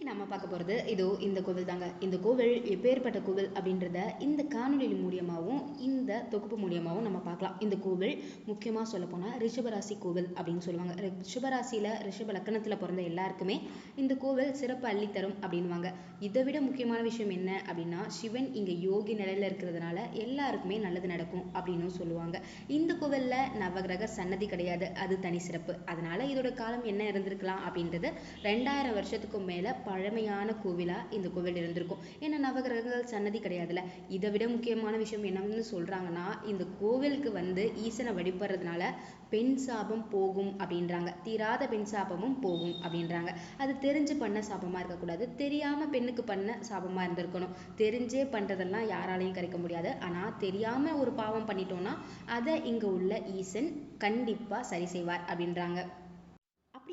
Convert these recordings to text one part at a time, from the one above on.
இன்னைக்கு நம்ம பார்க்க போகிறது இதோ இந்த கோவில் தாங்க. இந்த கோவில் எப்பேற்பட்ட கோவில் அப்படின்றத இந்த காணொலி மூலியமாகவும் இந்த தொகுப்பு மூலியமாகவும் நம்ம பார்க்கலாம். இந்த கோவில் முக்கியமாக சொல்ல போனால் ரிஷபராசி கோவில் அப்படின்னு சொல்லுவாங்க. ரிஷபராசியில் ரிஷப லக்கணத்தில் பிறந்த எல்லாருக்குமே இந்த கோவில் சிறப்பு அள்ளித்தரும் அப்படின்வாங்க இதை விட முக்கியமான விஷயம் என்ன அப்படின்னா சிவன் இங்கே யோகி நிலையில் இருக்கிறதுனால எல்லாருக்குமே நல்லது நடக்கும் அப்படின்னு சொல்லுவாங்க. இந்த கோவிலில் நவகிரக சன்னதி கிடையாது. அது தனி சிறப்பு. அதனால இதோட காலம் என்ன இருந்திருக்கலாம் அப்படின்றது ரெண்டாயிரம் வருஷத்துக்கும் மேலே பழமையான கோவிலாக இந்த கோவில் இருந்திருக்கும். ஏன்னா நவகிரகங்கள் சன்னதி கிடையாதுல்ல. இதை விட முக்கியமான விஷயம் என்னன்னு சொல்கிறாங்கன்னா இந்த கோவிலுக்கு வந்து ஈசனை வழிபடுறதுனால பெண் சாபம் போகும் அப்படின்றாங்க. தீராத பெண் சாபமும் போகும் அப்படின்றாங்க. அது தெரிஞ்சு பண்ண சாபமாக இருக்கக்கூடாது. தெரியாமல் பெண்ணுக்கு பண்ண சாபமாக இருந்திருக்கணும். தெரிஞ்சே பண்ணுறதெல்லாம் யாராலையும் கிடைக்க முடியாது. ஆனால் தெரியாமல் ஒரு பாவம் பண்ணிட்டோம்னா அதை இங்கே உள்ள ஈசன் கண்டிப்பாக சரி செய்வார் அப்படின்றாங்க.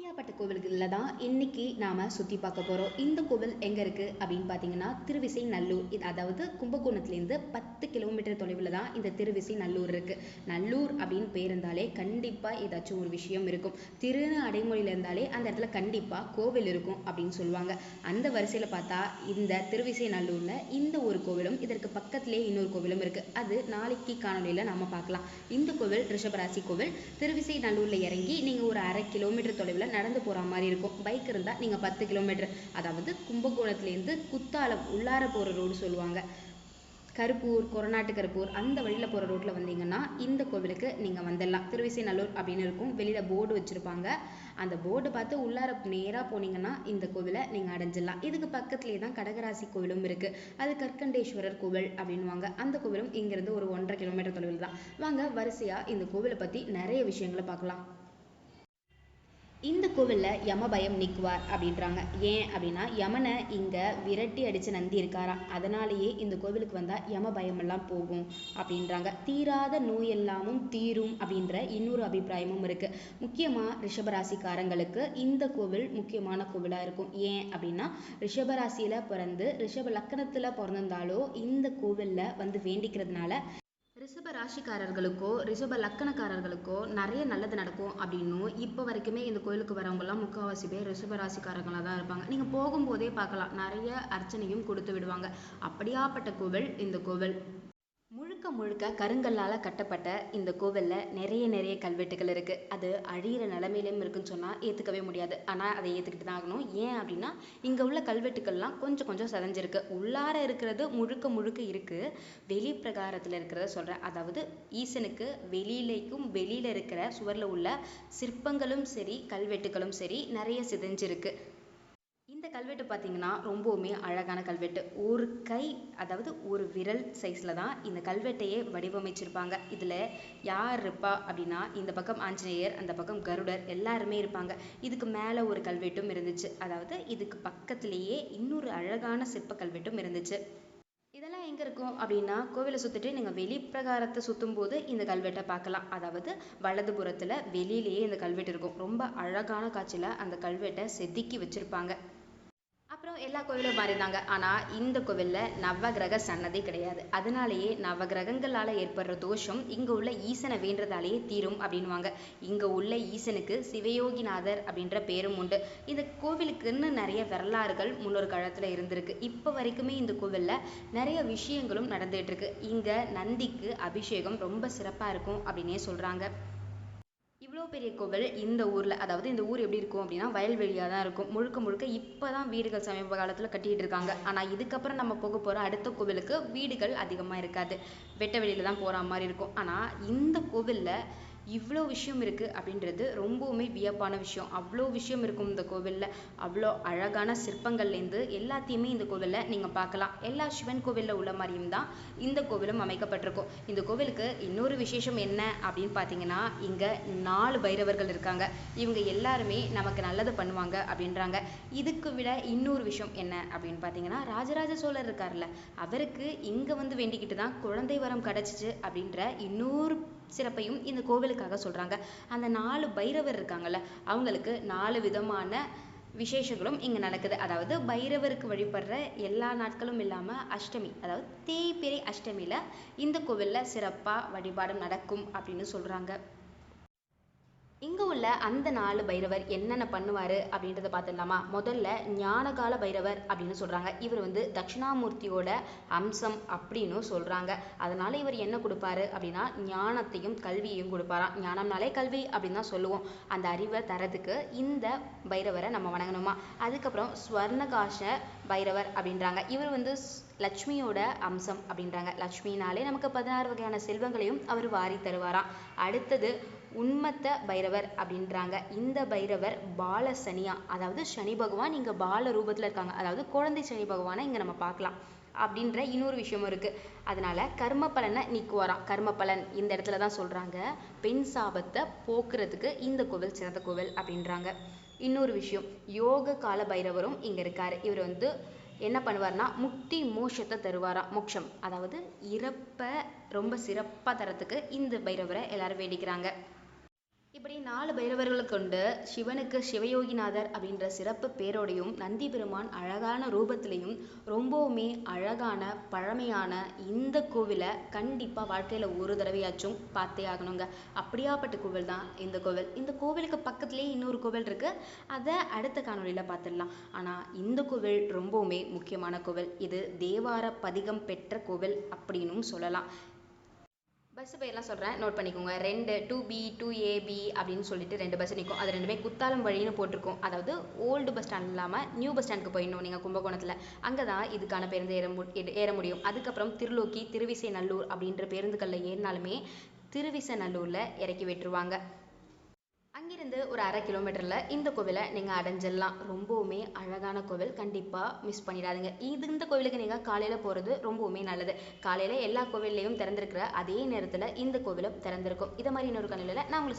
அப்படியாப்பட்ட கோவில்களில் தான் இன்னைக்கு நாம சுத்தி பார்க்க போறோம். இந்த கோவில் எங்க இருக்கு அப்படின்னு பார்த்தீங்கன்னா திருவிசை நல்லூர் இது அதாவது கும்பகோணத்துலேருந்து பத்து கிலோமீட்டர் தொலைவில் தான் இந்த திருவிசை நல்லூர் இருக்கு. நல்லூர் அப்படின்னு பேருந்தாலே இருந்தாலே கண்டிப்பா ஏதாச்சும் ஒரு விஷயம் இருக்கும். திருன்னு அடைமொழியில இருந்தாலே அந்த இடத்துல கண்டிப்பா கோவில் இருக்கும் அப்படின்னு சொல்லுவாங்க. அந்த வரிசையில பார்த்தா இந்த திருவிசை நல்லூர்ல இந்த ஒரு கோவிலும் இதற்கு பக்கத்திலே இன்னொரு கோவிலும் இருக்கு. அது நாளைக்கு காணொலியில நாம பார்க்கலாம். இந்த கோவில் ரிஷபராசி கோவில் திருவிசை நல்லூர்ல இறங்கி நீங்க ஒரு அரை கிலோமீட்டர் தொலைவில் நடந்து போற மாதிரி இருக்கும். பைக் இருந்தா நீங்க பத்து கிலோமீட்டர் அதாவது கும்பகோணத்துலேருந்து குத்தாலம் உள்ளார போற ரோடு சொல்லுவாங்க. கருப்பூர் கொரநாட்டு கருப்பூர் அந்த வழியில போற ரோட்ல வந்தீங்கன்னா இந்த கோவிலுக்கு நீங்க வந்துடலாம். திருவிசைநல்லூர் அப்படின்னு இருக்கும். வெளியில போர்டு வச்சிருப்பாங்க. அந்த போர்டு பார்த்து உள்ளார நேரா போனீங்கன்னா இந்த கோவிலை நீங்க அடைஞ்சிடலாம். இதுக்கு பக்கத்துலேயே தான் கடகராசி கோவிலும் இருக்கு. அது கற்கண்டேஸ்வரர் கோவில் அப்படின்னுவாங்க. அந்த கோவிலும் இங்கேருந்து ஒரு ஒன்றரை கிலோமீட்டர் தொலைவில் தான் வாங்க வரிசையா இந்த கோவிலை பத்தி நிறைய விஷயங்களை பார்க்கலாம். இந்த கோவிலில் யம பயம் நீக்குவார் அப்படின்றாங்க. ஏன் அப்படின்னா யமனை இங்கே விரட்டி அடித்து நந்தி இருக்காராம் அதனாலேயே இந்த கோவிலுக்கு வந்தால் யம பயமெல்லாம் போகும் அப்படின்றாங்க. தீராத நோய் எல்லாமும் தீரும் அப்படின்ற இன்னொரு அபிப்பிராயமும் இருக்குது முக்கியமாக ரிஷபராசிக்காரங்களுக்கு இந்த கோவில் முக்கியமான கோவிலாக இருக்கும். ஏன் அப்படின்னா ரிஷபராசியில் பிறந்து ரிஷப லக்கணத்தில் பிறந்திருந்தாலோ இந்த கோவிலில் வந்து வேண்டிக்கிறதுனால ரிஷப ராசிக்காரர்களுக்கோ ரிஷப லக்கணக்காரர்களுக்கோ நிறைய நல்லது நடக்கும் அப்படின்னும் இப்போ வரைக்குமே இந்த கோயிலுக்கு வரவங்கலாம் முக்கால்வாசி பேர் ரிஷப ராசிக்காரங்களாக தான் இருப்பாங்க. நீங்கள் போகும்போதே பார்க்கலாம். நிறைய அர்ச்சனையும் கொடுத்து விடுவாங்க. அப்படியாப்பட்ட கோவில் இந்த கோவில். முழுக்க முழுக்க கருங்கல்லால கட்டப்பட்ட இந்த கோவில்ல நிறைய நிறைய கல்வெட்டுகள் இருக்கு. அது அழியிற நிலைமையிலும் இருக்குன்னு சொன்னா ஏத்துக்கவே முடியாது. ஆனா அதை ஏத்துக்கிட்டு தான் ஆகணும். ஏன் அப்படின்னா இங்க உள்ள கல்வெட்டுக்கள்லாம் கொஞ்சம் கொஞ்சம் சதஞ்சிருக்கு. உள்ளார இருக்கிறது முழுக்க முழுக்க இருக்கு. வெளி பிரகாரத்துல இருக்கிறத சொல்றேன். அதாவது ஈசனுக்கு வெளியிலேக்கும் வெளியில இருக்கிற சுவர்ல உள்ள சிற்பங்களும் சரி கல்வெட்டுகளும் சரி நிறைய சிதைஞ்சிருக்கு. இந்த கல்வெட்டு பார்த்தீங்கன்னா ரொம்பவுமே அழகான கல்வெட்டு. ஒரு கை அதாவது ஒரு விரல் சைஸில் தான் இந்த கல்வெட்டையே வடிவமைச்சிருப்பாங்க. இதில் யார் இருப்பா அப்படின்னா இந்த பக்கம் ஆஞ்சநேயர் அந்த பக்கம் கருடர் எல்லாருமே இருப்பாங்க. இதுக்கு மேலே ஒரு கல்வெட்டும் இருந்துச்சு. அதாவது இதுக்கு பக்கத்திலேயே இன்னொரு அழகான சிற்ப கல்வெட்டும் இருந்துச்சு. இதெல்லாம் எங்கே இருக்கும் அப்படின்னா கோவிலை சுற்றிட்டு நீங்கள் வெளிப்பிரகாரத்தை சுற்றும் போது இந்த கல்வெட்டை பார்க்கலாம். அதாவது வலதுபுறத்தில் வெளியிலேயே இந்த கல்வெட்டு இருக்கும். ரொம்ப அழகான காட்சியில் அந்த கல்வெட்டை செதுக்கி வச்சுருப்பாங்க. அப்புறம் எல்லா கோவிலும் மாறினாங்க ஆனால் இந்த கோவில்ல நவகிரக சன்னதி கிடையாது. அதனாலேயே நவகிரகங்களால் ஏற்படுற தோஷம் இங்கே உள்ள ஈசனை வேண்டதாலேயே தீரும் அப்படின்னுவாங்க. இங்கே உள்ள ஈசனுக்கு சிவயோகிநாதர் அப்படின்ற பேரும் உண்டு. இந்த கோவிலுக்குன்னு நிறைய வரலாறுகள் முன்னொரு காலத்தில் இருந்திருக்கு. இப்போ வரைக்குமே இந்த கோவிலில் நிறைய விஷயங்களும் நடந்துகிட்ருக்கு இங்கே நந்திக்கு அபிஷேகம் ரொம்ப சிறப்பாக இருக்கும் அப்படின்னே சொல்கிறாங்க இவ்வளோ பெரிய கோவில் இந்த ஊர்ல அதாவது இந்த ஊர் எப்படி இருக்கும் அப்படின்னா வயல்வெளியாக தான் இருக்கும். முழுக்க முழுக்க இப்பதான் வீடுகள் சமீப காலத்துல கட்டிகிட்டு இருக்காங்க. ஆனா இதுக்கப்புறம் நம்ம போக போற அடுத்த கோவிலுக்கு வீடுகள் அதிகமா இருக்காது. வெட்ட வெளியில தான் போற மாதிரி இருக்கும். ஆனா இந்த கோவில்ல இவ்வளோ விஷயம் இருக்குது அப்படின்றது ரொம்பவுமே வியப்பான விஷயம். அவ்வளோ விஷயம் இருக்கும் இந்த கோவிலில். அவ்வளோ அழகான சிற்பங்கள்லேருந்து எல்லாத்தையுமே இந்த கோவிலில் நீங்கள் பார்க்கலாம். எல்லா சிவன் கோவிலில் உள்ள மாதிரியும் தான் இந்த கோவிலும் அமைக்கப்பட்டிருக்கும். இந்த கோவிலுக்கு இன்னொரு விசேஷம் என்ன அப்படின்னு பார்த்தீங்கன்னா இங்கே நாலு பைரவர்கள் இருக்காங்க. இவங்க எல்லாருமே நமக்கு நல்லது பண்ணுவாங்க அப்படின்றாங்க. இதுக்கு விட இன்னொரு விஷயம் என்ன அப்படின்னு பார்த்தீங்கன்னா ராஜராஜ சோழர் இருக்கார்ல அவருக்கு இங்கே வந்து வேண்டிக்கிட்டு தான் குழந்தை வரம் கிடச்சிச்சு அப்படின்ற இன்னொரு சிறப்பையும் இந்த கோவிலுக்காக சொல்கிறாங்க அந்த நாலு பைரவர் இருக்காங்கல்ல அவங்களுக்கு நாலு விதமான விசேஷங்களும் இங்கே நடக்குது. அதாவது பைரவருக்கு வழிபடுற எல்லா நாட்களும் இல்லாமல் அஷ்டமி அதாவது தேய்பிறை அஷ்டமியில் இந்த கோவிலில் சிறப்பாக வழிபாடு நடக்கும் அப்படின்னு சொல்கிறாங்க இங்க உள்ள அந்த நாலு பைரவர் என்னென்ன பண்ணுவாரு அப்படின்றத பார்த்துடலாமா? முதல்ல ஞானகால பைரவர் அப்படின்னு சொல்றாங்க. இவர் வந்து தட்சிணாமூர்த்தியோட அம்சம் அப்படின்னு சொல்றாங்க. அதனால இவர் என்ன கொடுப்பாரு அப்படின்னா ஞானத்தையும் கல்வியையும் கொடுப்பாராம். ஞானம்னாலே கல்வி அப்படின்னு தான் சொல்லுவோம். அந்த அறிவை தரதுக்கு இந்த பைரவரை நம்ம வணங்கணுமா? அதுக்கப்புறம் ஸ்வர்ணகாஷ பைரவர் அப்படின்றாங்க. இவர் வந்து ஸ்- லட்சுமியோட அம்சம் அப்படின்றாங்க. லட்சுமினாலே நமக்கு பதினாறு வகையான செல்வங்களையும் அவர் வாரி தருவாராம். அடுத்தது உண்மத்த பைரவர் அப்படின்றாங்க. இந்த பைரவர் பால சனியா அதாவது சனி பகவான் இங்கே பால ரூபத்தில் இருக்காங்க. அதாவது குழந்தை சனி பகவானை இங்கே நம்ம பார்க்கலாம். அப்படின்ற இன்னொரு விஷயமும் இருக்குது அதனால் கர்ம பலனை நீக்குவாராம் கர்ம பலன் இந்த இடத்துல தான் சொல்கிறாங்க பெண் சாபத்தை போக்குறதுக்கு இந்த கோவில் சிறந்த கோவில் அப்படின்றாங்க. இன்னொரு விஷயம் யோக கால பைரவரும் இங்கே இருக்கார். இவர் வந்து என்ன பண்ணுவார்னா முக்தி மோஷத்தை தருவாராம் மோட்சம். அதாவது இறப்பை ரொம்ப சிறப்பாக தரத்துக்கு இந்த பைரவரை எல்லாரும் வேண்டிக்கிறாங்க. இப்படி நாலு பைரவர்களை கொண்டு சிவனுக்கு சிவயோகிநாதர் அப்படின்ற சிறப்பு பேரோடையும் நந்தி பெருமான் அழகான ரூபத்திலையும் ரொம்பவுமே அழகான பழமையான இந்த கோவிலை கண்டிப்பாக வாழ்க்கையில் ஒரு தடவையாச்சும் பார்த்தே ஆகணுங்க. அப்படியாப்பட்ட கோவில் தான் இந்த கோவில். இந்த கோவிலுக்கு பக்கத்துலேயே இன்னொரு கோவில் இருக்குது அதை அடுத்த காணொலியில் பார்த்துடலாம். ஆனால் இந்த கோவில் ரொம்பவுமே முக்கியமான கோவில். இது தேவார பதிகம் பெற்ற கோவில் அப்படின்னும் சொல்லலாம். பஸ் பேர்லாம் சொல்கிறேன் நோட் பண்ணிக்கோங்க. ரெண்டு டூ பி டூ ஏபி அப்படின்னு சொல்லிட்டு ரெண்டு பஸ் நிற்கும் அது ரெண்டுமே குத்தாலம் வழின்னு போட்டிருக்கும். அதாவது ஓல்டு பஸ் ஸ்டாண்ட் இல்லாமல் நியூ பஸ் ஸ்டாண்டுக்கு போயிடணும் நீங்கள் கும்பகோணத்தில். அங்கே தான் இதுக்கான பேருந்து ஏற மு ஏற- ஏற முடியும். அதுக்கப்புறம் திருலோக்கி திருவிசைநல்லூர் அப்படின்ற பேருந்துகளில் ஏறினாலுமே திருவிசைநல்லூரில் இறக்கி விட்டுருவாங்க. அங்கிருந்து ஒரு அரை கிலோமீட்டர்ல இந்த கோவிலை நீங்க அடைஞ்சிடலாம். ரொம்பவுமே அழகான கோவில். கண்டிப்பா மிஸ் பண்ணிடாதீங்க. இது இந்த கோவிலுக்கு நீங்க காலையில போறது ரொம்பவுமே நல்லது. காலையில எல்லா கோவில்லையும் திறந்திருக்கிற அதே நேரத்துல இந்த கோவிலும் திறந்திருக்கும். இதை மாதிரி இன்னொரு கண்ணில நான் உங்களுக்கு